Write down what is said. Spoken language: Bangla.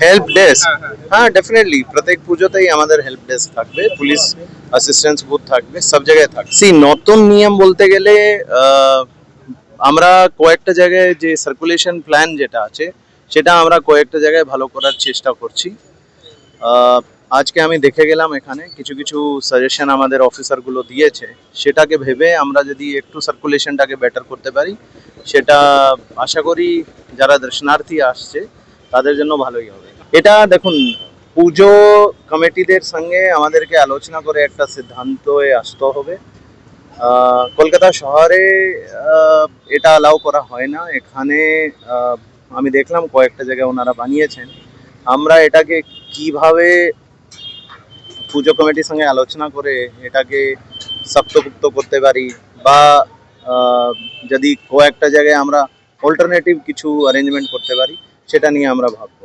হেল্প ডেস্ক হ্যাঁ, হ্যাঁ। হ্যাঁ ডেফিনেটলি প্রত্যেক পুজোতেই আমাদের হেল্প ডেস্ক থাকবে পুলিশ অ্যাসিস্ট্যান্স বুথ থাকবে সব জায়গায় থাকবে। সি নতুন নিয়ম বলতে গেলে আমরা কয়েকটা জায়গায় যে সার্কুলেশন প্ল্যান যেটা আছে সেটা আমরা কয়েকটা জায়গায় ভালো করার চেষ্টা করছি। আজকে আমি দেখে গেলাম এখানে কিছু কিছু সাজেশন আমাদের অফিসারগুলো দিয়েছে। সেটাকে ভেবে আমরা যদি একটু সার্কুলেশনটাকে বেটার করতে পারি সেটা আশা করি যারা দর্শনার্থী আসছে তাদের জন্য ভালোই হবে। এটা দেখুন, পুজো কমিটিদের সঙ্গে আমাদেরকে আলোচনা করে একটা সিদ্ধান্তে আসতে হবে। কলকাতা শহরে এটা অ্যালাউ করা হয় না। এখানে আমি দেখলাম কয়েকটা জায়গায় ওনারা বানিয়েছেন। আমরা এটাকে কীভাবে পুজো কমিটির সঙ্গে আলোচনা করে এটাকে শক্তপুক্ত করতে পারি বা যদি কয়েকটা জায়গায় আমরা অল্টারনেটিভ কিছু অ্যারেঞ্জমেন্ট করতে পারি, সেটা নিয়ে আমরা ভাববো